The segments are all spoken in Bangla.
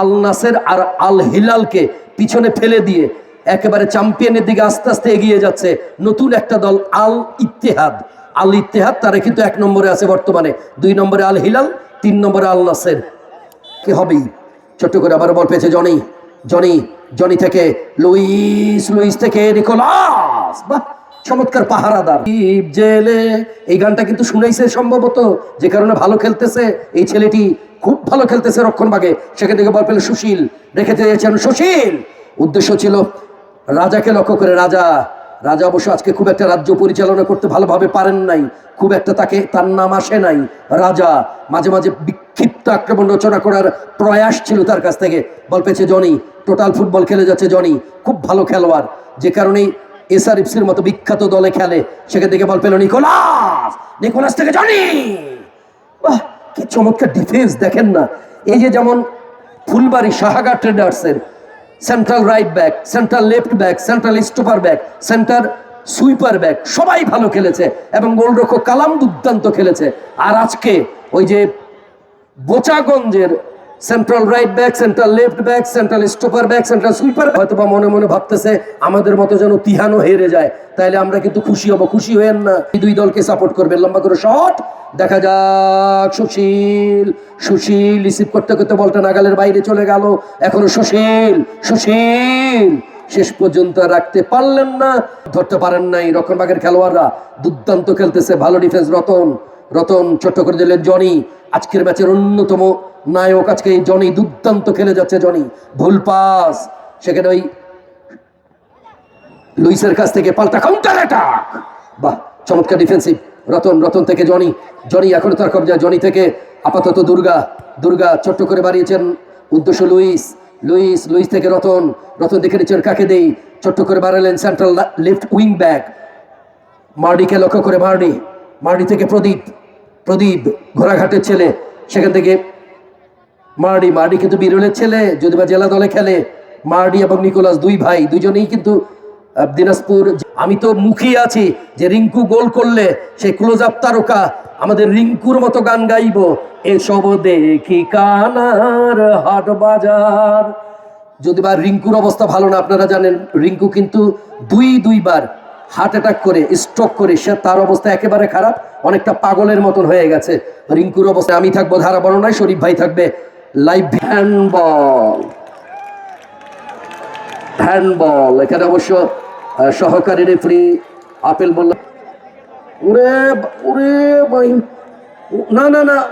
আল নাসের আর আল হিলালকে পিছনে ফেলে দিয়ে একেবারে চ্যাম্পিয়নের দিকে আস্তে আস্তে এগিয়ে যাচ্ছে নতুন একটা দল আল ইত্তেহাদ। আল ইত্তেহাদ তারা কিন্তু এক নম্বরে আছে বর্তমানে। দুই নম্বরে আল হিলাল, তিন নম্বরে আল নাসের। কি হবেই ছোট্ট করে আবার বল পেয়েছে জনি। জনি জনি থেকে, লুইস লুইস থেকে নিকোলাস। বাহ! চমৎকার পাহারাদার। জেলে, এই গানটা কিন্তু শুনাইছে সম্ভবত যে কারণে ভালো খেলতেছে। এই ছেলেটি খুব ভালো খেলতেছে রক্ষণভাগে। সেখান থেকে বল পেল সুশীল। রেখে দিয়েছেন সুশীল। উদ্দেশ্য ছিল রাজাকে লক্ষ্য করে রাজা। রাজা অবশ্য আজকে খুব একটা রাজ্য পরিচালনা করতে ভালোভাবে পারেন নাই। খুব একটা তাকে তার নাম আসে নাই। রাজা মাঝে মাঝে বিক্ষিপ্ত আক্রমণ রচনা করার প্রয়াস ছিল তার কাছ থেকে। বল পেয়েছে জনি। টোটাল ফুটবল খেলে যাচ্ছে জনি। খুব ভালো খেলোয়াড়। যে কারণেই এসআরএফসির মতো বিখ্যাত দলে খেলে, সেখান থেকে বল পেল নিকোলাস। নিকোলাস থেকে জনি। বাহ, কি চমৎকার ডিফেন্স দেখেন না। এই যে যেমন Phulbari সাহাগা ট্রেডার্সের central right back central left back central stopper back center sweeper back সবাই ভালো খেলেছে এবং গোলরক্ষক কালাম দুর্দান্ত খেলেছে। আর আজকে ওই যে বোচাগঞ্জের central right back central left back central stopper back central sweeper হয়তো বা মনে মনে ভাবতেছে, আমাদের মতো যেন তিহানো হেরে যায়। তাইলে আমরা কিন্তু খুশি হব, খুশি হয়েন না। দুই দলকে সাপোর্ট করবে লম্বা করে শট দেখা যাক, সুশীল সুশীল রিসিভ করতে করতে বলটা নাগালের বাইরে চলে গেল। এখনও সুশীল সুশীল। শেষ পর্যন্ত রাখতে পারলেন না। ধরতে পারেন নাই রক্ষণবাগের খেলোয়াড়রা। দুর্দান্ত খেলতেছে ভালো ডিফেন্স রতন। রতন ছোট্ট করে দিলেন জনি। আজকের ম্যাচের অন্যতম নায়ক আজকে জনি দুর্দান্ত খেলে যাচ্ছে জনি। ভুল পাস। সেখানে ওই লুইসের কাছ থেকে পাল্টা কাউন্টার অ্যাটাক বাহ, চমৎকার ডিফেন্সিভ রতন রতন থেকে জনি। জনি এখন তার কবজা। জনি থেকে আপাতত দুর্গা। দুর্গা ছোট্ট করে বাড়িয়েছেন উদ্দেশ্য লুইস। লুইস লুইস থেকে রতন। রতন দেখে নিচ্ছেন কাকে দেই? ছোট্ট করে বাড়ালেন সেন্ট্রাল লেফট উইং ব্যাক মার্ডিকে লক্ষ্য করে মার্ডি মার্ডি থেকে প্রদীপ। প্রদীপ, ঘোড়াঘাটের ছেলে। সেখান থেকে মার্ডি মার্ডি কিন্তু বিরলের ছেলে, যদি বা জেলা দলে খেলে। মার্ডি এবং নিকোলাস দুই ভাই, দুজনেই কিন্তু দিনাজপুর আমি তো মুখী আছি যে রিঙ্কু গোল করলে সে ক্লোজ আপ তারকা। আমাদের রিঙ্কুর মতো গান গাইবো। এসব দেখি কানার হাট বাজার। যদি বা রিঙ্কুর অবস্থা ভালো না, আপনারা জানেন, রিঙ্কু কিন্তু দুই, দুইবার হার্ট অ্যাটাক করে, স্ট্রোক করে, সে তার অবস্থা একেবারে খারাপ, অনেকটা পাগলের মতন হয়ে গেছে। রিঙ্কুর অবস্থা, আমি থাকব ধারা বর্ণনায় শরীফ ভাই থাকবে লাইভ হ্যান্ডবল হ্যান্ডবল এখানে অবশ্য সহকারী রেফারি আপেল বলল বা- ওরে, ভাই। না না না।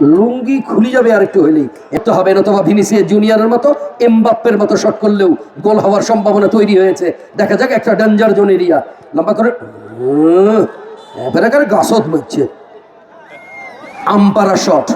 লুঙ্গি খুলি যাবে আর একটু হইলেই। এত হবে না তোমার ভিনিসিয়া জুনিয়রের মতো এমবাপ্পের মতো শট করলেও গোল হওয়ার সম্ভাবনা তৈরি হয়েছে। দেখা যাক, একটা ডেঞ্জার জোন এরিয়া লম্বা করে এবারে গাছত মারছে। আম্পারা শট